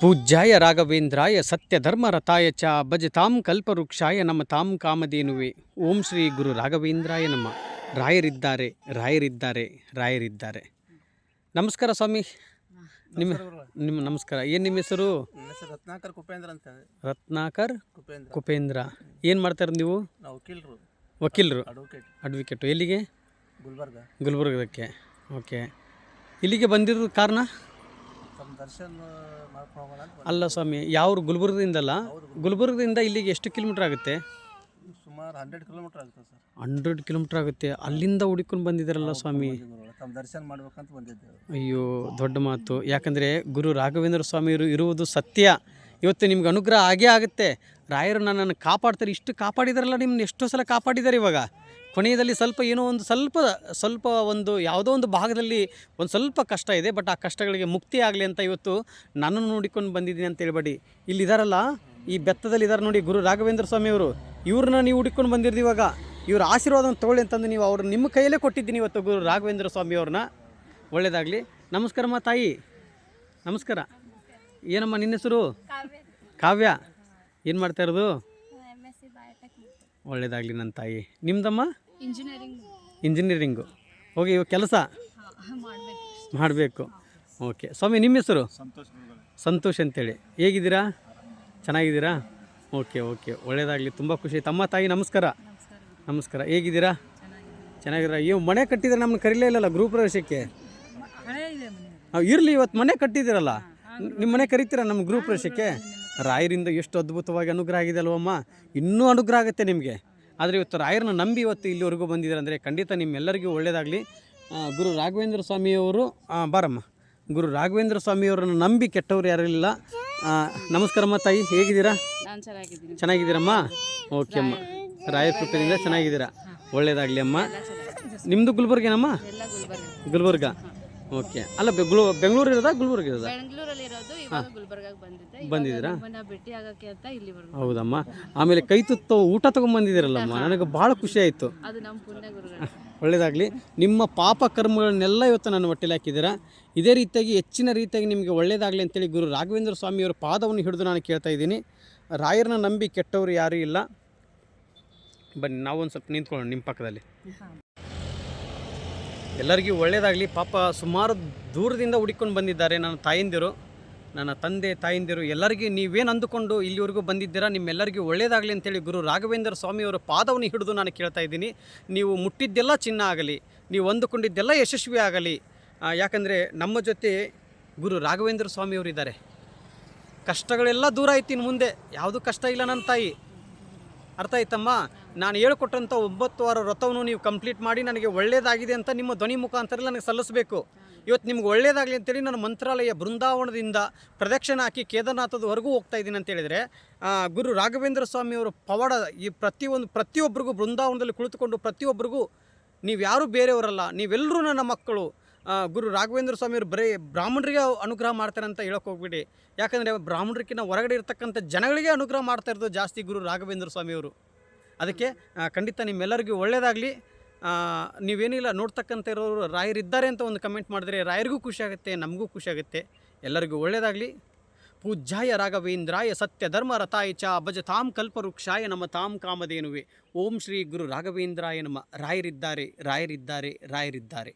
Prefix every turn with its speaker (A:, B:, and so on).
A: ಪೂಜ್ಯಾಯ ರಾಘವೇಂದ್ರಾಯ ಸತ್ಯಧರ್ಮರಥಾಯ ಚ ಭಜತಾಂ ಕಲ್ಪವೃಕ್ಷಾಯ ನಮ್ಮ ತಾಂ ಕಾಮಧೇನುವೆ. ಓಂ ಶ್ರೀ ಗುರು ರಾಘವೇಂದ್ರಾಯ ನಮ್ಮ ರಾಯರಿದ್ದಾರೆ ರಾಯರಿದ್ದಾರೆ ರಾಯರಿದ್ದಾರೆ. ನಮಸ್ಕಾರ ಸ್ವಾಮಿ. ನಿಮ್ಮ ನಿಮ್ಮ ನಮಸ್ಕಾರ. ಏನು ನಿಮ್ಮ ಹೆಸರು?
B: ರತ್ನಾಕರ್ ಕುಪೇಂದ್ರ ಅಂತ
A: ರತ್ನಾಕರ್
B: ಕುಪೇಂದ್ರ.
A: ಕುಪೇಂದ್ರ. ಏನು ಮಾಡ್ತಾರೆ ನೀವು?
B: ವಕೀಲರು.
A: ವಕೀಲರು.
B: ಅಡ್ವೊಕೇಟ್
A: ಅಡ್ವೊಕೇಟು ಎಲ್ಲಿಗೆ?
B: ಗುಲ್ಬರ್ಗ.
A: ಗುಲ್ಬರ್ಗದಕ್ಕೆ ಓಕೆ. ಇಲ್ಲಿಗೆ ಬಂದಿರೋದು ಕಾರಣ?
B: ದರ್ಶನ ಮಾಡ್ಕೊಂಡು ಹೋಗೋಣ ಅಂತ
A: ಅಲ್ಲ ಸ್ವಾಮಿ ಯಾವ ಗುಲ್ಬರ್ಗದಿಂದಲ್ಲ ಗುಲ್ಬರ್ಗದಿಂದ ಇಲ್ಲಿಗೆ ಎಷ್ಟು ಕಿಲೋಮೀಟ್ರ್ ಆಗುತ್ತೆ?
B: ಸುಮಾರು ಹಂಡ್ರೆಡ್ ಕಿಲೋಮೀಟರ್ ಆಗುತ್ತೆ ಸರ್.
A: ಹಂಡ್ರೆಡ್ ಕಿಲೋಮೀಟ್ರ್ ಆಗುತ್ತೆ. ಅಲ್ಲಿಂದ ಹುಡುಕೊಂಡು ಬಂದಿದ್ದಾರಲ್ಲ ಸ್ವಾಮಿ?
B: ತಮ್ಮ ದರ್ಶನ ಮಾಡ್ಬೇಕಂತ ಬಂದಿದ್ದೇವೆ.
A: ಅಯ್ಯೋ ದೊಡ್ಡ ಮಾತು. ಯಾಕಂದರೆ ಗುರು ರಾಘವೇಂದ್ರ ಸ್ವಾಮಿ ಇರುವುದು ಸತ್ಯ. ಇವತ್ತು ನಿಮ್ಗೆ ಅನುಗ್ರಹ ಆಗೇ ಆಗುತ್ತೆ. ರಾಯರು ನನ್ನನ್ನು ಕಾಪಾಡ್ತಾರೆ. ಇಷ್ಟು ಕಾಪಾಡಿದಾರಲ್ಲ ನಿಮ್ಮನ್ನ? ಎಷ್ಟೋ ಸಲ ಕಾಪಾಡಿದ್ದಾರೆ ಇವಾಗ. ಕೊನೆಯದಲ್ಲಿ ಸ್ವಲ್ಪ ಏನೋ ಒಂದು ಸ್ವಲ್ಪ ಸ್ವಲ್ಪ ಒಂದು ಯಾವುದೋ ಒಂದು ಭಾಗದಲ್ಲಿ ಒಂದು ಸ್ವಲ್ಪ ಕಷ್ಟ ಇದೆ ಬಟ್ ಆ ಕಷ್ಟಗಳಿಗೆ ಮುಕ್ತಿ ಆಗಲಿ ಅಂತ ಇವತ್ತು ನನ್ನನ್ನು ನೋಡಿಕೊಂಡು ಬಂದಿದ್ದೀನಿ ಅಂತ ಹೇಳ್ಬೇಡಿ. ಇಲ್ಲಿ ಇದಾರಲ್ಲ ಈ ಬೆತ್ತದಲ್ಲಿ ಇದ್ದಾರೆ ನೋಡಿ ಗುರು ರಾಘವೇಂದ್ರ ಸ್ವಾಮಿಯವರು ಇವ್ರನ್ನ ನೀವು ಹುಡುಕೊಂಡು ಬಂದಿರ್ದು ಇವಾಗ. ಇವ್ರ ಆಶೀರ್ವಾದವನ್ನು ತೊಗೊಳ್ಳಿ ಅಂತಂದು ನೀವು ಅವ್ರು ನಿಮ್ಮ ಕೈಯಲ್ಲೇ ಕೊಟ್ಟಿದ್ದೀನಿ ಇವತ್ತು ಗುರು ರಾಘವೇಂದ್ರ ಸ್ವಾಮಿಯವ್ರನ್ನ ಒಳ್ಳೆಯದಾಗಲಿ ನಮಸ್ಕಾರಮ್ಮ ತಾಯಿ. ನಮಸ್ಕಾರ. ಏನಮ್ಮ ನಿನ್ನ ಹೆಸರು? ಕಾವ್ಯ. ಏನು ಮಾಡ್ತಾ ಇರೋದು? ಒಳ್ಳೆಯದಾಗಲಿ ನನ್ನ ತಾಯಿ. ನಿಮ್ದಮ್ಮ?
C: ಇಂಜಿನಿಯರಿಂಗ್
A: ಇಂಜಿನಿಯರಿಂಗು ಹೋಗಿ ಇವಾಗ ಕೆಲಸ?
C: ಮಾಡಬೇಕು.
A: ಮಾಡಬೇಕು. ಓಕೆ. ಸ್ವಾಮಿ ನಿಮ್ಮ ಹೆಸರು? ಸಂತೋಷ್ ಅಂತೇಳಿ. ಹೇಗಿದ್ದೀರಾ? ಚೆನ್ನಾಗಿದ್ದೀರಾ? Okay okay. ಒಳ್ಳೇದಾಗಲಿ. ತುಂಬ ಖುಷಿ. ತಮ್ಮ ತಾಯಿ ನಮಸ್ಕಾರ. ನಮಸ್ಕಾರ. ಹೇಗಿದ್ದೀರಾ? ಚೆನ್ನಾಗಿದ್ದೀರಾ? ಅಯ್ಯೋ ಮನೆ ಕಟ್ಟಿದ್ರೆ ನಮ್ಮನ್ನು ಕರೀಲೇ ಇಲ್ಲಲ್ಲ ಗೃಹ ಪ್ರವೇಶಕ್ಕೆ? ಇರಲಿ ಇವತ್ತು ಮನೆ ಕಟ್ಟಿದ್ದೀರಲ್ಲ? ನಿಮ್ಮ ಮನೆ ಕರಿತೀರಾ ನಮ್ಮ ಗೃಹ ಪ್ರವೇಶಕ್ಕೆ? ರಾಯರಿಂದ ಎಷ್ಟು ಅದ್ಭುತವಾಗಿ ಅನುಗ್ರಹ ಆಗಿದೆ ಅಲ್ವಮ್ಮ? ಇನ್ನೂ ಅನುಗ್ರಹ ಆಗುತ್ತೆ ನಿಮಗೆ. ಆದರೆ ಇವತ್ತು ರಾಯರನ್ನ ನಂಬಿ ಇವತ್ತು ಇಲ್ಲಿವರೆಗೂ ಬಂದಿದ್ದಾರೆ ಅಂದರೆ ಖಂಡಿತ ನಿಮ್ಮೆಲ್ಲರಿಗೂ ಒಳ್ಳೆಯದಾಗಲಿ ಗುರು ರಾಘವೇಂದ್ರ ಸ್ವಾಮಿಯವರು ಬಾರಮ್ಮ. ಗುರು ರಾಘವೇಂದ್ರ ಸ್ವಾಮಿಯವರನ್ನು ನಂಬಿ ಕೆಟ್ಟವ್ರು ಯಾರೂ ಇಲ್ಲ. ನಮಸ್ಕಾರಮ್ಮ ತಾಯಿ ಹೇಗಿದ್ದೀರಾ? ಚೆನ್ನಾಗಿದ್ದೀರಮ್ಮ? ಓಕೆ ಅಮ್ಮ. ರಾಯರ ಕೃಪೆಯಿಂದ ಚೆನ್ನಾಗಿದ್ದೀರಾ? ಒಳ್ಳೆಯದಾಗಲಿ ಅಮ್ಮ. ನಿಮ್ಮದು ಗುಲ್ಬರ್ಗೇನಮ್ಮ?
C: ಗುಲ್ಬರ್ಗ.
A: ಓಕೆ. ಅಲ್ಲ ಬೆಂಗಳೂರು ಇರೋದಾ ಗುಲ್ಬರ್ಗ ಇರೋದಾ?
C: ಬೆಂಗಳೂರಲ್ಲಿ ಇರೋದು ಇವಾಗ ಗುಲ್ಬರ್ಗಾಗೆ ಬಂದಿದ್ದೆ.
A: ಬಂದಿದ್ದೀರಾ?
C: ನಿಮ್ಮನ್ನ ಭೇಟಿ ಆಗಕ್ಕೆ ಅಂತ ಇಲ್ಲಿವರೆಗೂ
A: ಹೌದಮ್ಮ. ಆಮೇಲೆ ಕೈ ತುತ್ತು ಊಟ ತೊಗೊಂಬಂದಿದ್ದೀರಲ್ಲಮ್ಮ. ನನಗೆ ಭಾಳ ಖುಷಿ ಆಯಿತು.
C: ಅದು ನಮ್ಮ ಪುಣ್ಯ ಗುರುಗಳು.
A: ಒಳ್ಳೆಯದಾಗಲಿ ನಿಮ್ಮ ಪಾಪ ಕರ್ಮಗಳನ್ನೆಲ್ಲ ಇವತ್ತು ನನ್ನ ಹೊಟ್ಟೆಲಿ ಹಾಕಿದ್ದೀರಾ? ಇದೇ ರೀತಿಯಾಗಿ ಹೆಚ್ಚಿನ ರೀತಿಯಾಗಿ ನಿಮಗೆ ಒಳ್ಳೆಯದಾಗಲಿ ಅಂತೇಳಿ ಗುರು ರಾಘವೇಂದ್ರ ಸ್ವಾಮಿಯವರ ಪಾದವನ್ನು ಹಿಡಿದು ನಾನು ಕೇಳ್ತಾ ಇದ್ದೀನಿ. ರಾಯರನ್ನ ನಂಬಿ ಕೆಟ್ಟವರು ಯಾರೂ ಇಲ್ಲ. ಬನ್ನಿ ನಾವೊಂದು ಸ್ವಲ್ಪ ನಿಂತ್ಕೊಳ್ಳೋಣ ನಿಮ್ಮ ಪಕ್ಕದಲ್ಲಿ. ಎಲ್ಲರಿಗೂ ಒಳ್ಳೆಯದಾಗಲಿ ಪಾಪ ಸುಮಾರು ದೂರದಿಂದ ಹುಡುಕೊಂಡು ಬಂದಿದ್ದಾರೆ ನನ್ನ ತಾಯಂದಿರು. ನನ್ನ ತಂದೆ, ತಾಯಂದಿರು, ಎಲ್ಲರಿಗೂ ನೀವೇನು ಅಂದುಕೊಂಡು ಇಲ್ಲಿವರೆಗೂ ಬಂದಿದ್ದೀರಾ? ನಿಮ್ಮೆಲ್ಲರಿಗೂ ಒಳ್ಳೆಯದಾಗಲಿ ಅಂತೇಳಿ ಗುರು ರಾಘವೇಂದ್ರ ಸ್ವಾಮಿಯವರ ಪಾದವನ್ನು ಹಿಡಿದು ನಾನು ಕೇಳ್ತಾ ಇದ್ದೀನಿ. ನೀವು ಮುಟ್ಟಿದ್ದೆಲ್ಲ ಚಿನ್ನ ಆಗಲಿ, ನೀವು ಅಂದುಕೊಂಡಿದ್ದೆಲ್ಲ ಯಶಸ್ವಿ ಆಗಲಿ. ಯಾಕಂದರೆ ನಮ್ಮ ಜೊತೆ ಗುರು ರಾಘವೇಂದ್ರ ಸ್ವಾಮಿಯವರು ಇದ್ದಾರೆ. ಕಷ್ಟಗಳೆಲ್ಲ ದೂರ ಇನ್ನು ಮುಂದೆ. ಯಾವುದು ಕಷ್ಟ ಇಲ್ಲ ನನ್ನ ತಾಯಿ. ಅರ್ಥ ಆಯ್ತಮ್ಮ? ನಾನು ಹೇಳ್ಕೊಟ್ಟಂಥ ಒಂಬತ್ತು ವಾರ ವ್ರತವನ್ನು ನೀವು ಕಂಪ್ಲೀಟ್ ಮಾಡಿ ನನಗೆ ಒಳ್ಳೆಯದಾಗಿದೆ ಅಂತ ನಿಮ್ಮ ಧ್ವನಿ ಮುಖಾಂತರ ನನಗೆ ಸಲ್ಲಿಸಬೇಕು. ಇವತ್ತು ನಿಮ್ಗೆ ಒಳ್ಳೆಯದಾಗಲಿ ಅಂತೇಳಿ ನಾನು ಮಂತ್ರಾಲಯ ಬೃಂದಾವನದಿಂದ ಪ್ರದಕ್ಷಿಣೆ ಹಾಕಿ ಕೇದಾರನಾಥದವರೆಗೂ ಹೋಗ್ತಾ ಇದ್ದೀನಿ ಅಂತ ಹೇಳಿದರೆ ಗುರು ರಾಘವೇಂದ್ರ ಸ್ವಾಮಿಯವರು ಪವಾಡ ಈ ಪ್ರತಿಯೊಂದು, ಪ್ರತಿಯೊಬ್ಬರಿಗೂ ಬೃಂದಾವನದಲ್ಲಿ ಕುಳಿತುಕೊಂಡು ಪ್ರತಿಯೊಬ್ಬರಿಗೂ ನೀವು ಯಾರೂ ಬೇರೆಯವರಲ್ಲ, ನೀವೆಲ್ಲರೂ ನನ್ನ ಮಕ್ಕಳು ಗುರು ರಾಘವೇಂದ್ರ ಸ್ವಾಮಿಯವರು ಬರೀ ಬ್ರಾಹ್ಮಣರಿಗೆ ಅನುಗ್ರಹ ಮಾಡ್ತಾರೆ ಅಂತ ಹೇಳೋಕೆ ಹೋಗ್ಬಿಡಿ. ಯಾಕಂದರೆ ಬ್ರಾಹ್ಮಣರಿಗಿಂತ ಹೊರಗಡೆ ಇರ್ತಕ್ಕಂಥ ಜನಗಳಿಗೆ ಅನುಗ್ರಹ ಮಾಡ್ತಾ ಇರೋದು ಜಾಸ್ತಿ ಗುರು ರಾಘವೇಂದ್ರ ಸ್ವಾಮಿಯವರು ಅದಕ್ಕೆ ಖಂಡಿತ ನಿಮ್ಮೆಲ್ಲರಿಗೂ ಒಳ್ಳೆಯದಾಗಲಿ ನೀವೇನಿಲ್ಲ ನೋಡ್ತಕ್ಕಂಥ ಇರೋರು ರಾಯರಿದ್ದಾರೆ ಅಂತ ಒಂದು ಕಮೆಂಟ್ ಮಾಡಿದ್ರೆ ರಾಯರಿಗೂ ಖುಷಿಯಾಗುತ್ತೆ ನಮಗೂ ಖುಷಿಯಾಗುತ್ತೆ ಎಲ್ಲರಿಗೂ ಒಳ್ಳೆಯದಾಗಲಿ ಪೂಜ್ಯಾಯ ರಾಘವೇಂದ್ರಾಯ ಸತ್ಯ ಧರ್ಮ ರಥಾಯ ಚ ಭಜ ತಾಮ್ ಕಲ್ಪವೃಕ್ಷಾಯ ನಮ್ಮ ತಾಮ್ ಕಾಮಧೇನುವೆ. ಓಂ ಶ್ರೀ ಗುರು ರಾಘವೇಂದ್ರಾಯ ನಮ್ಮ ರಾಯರಿದ್ದಾರೆ ರಾಯರಿದ್ದಾರೆ ರಾಯರಿದ್ದಾರೆ.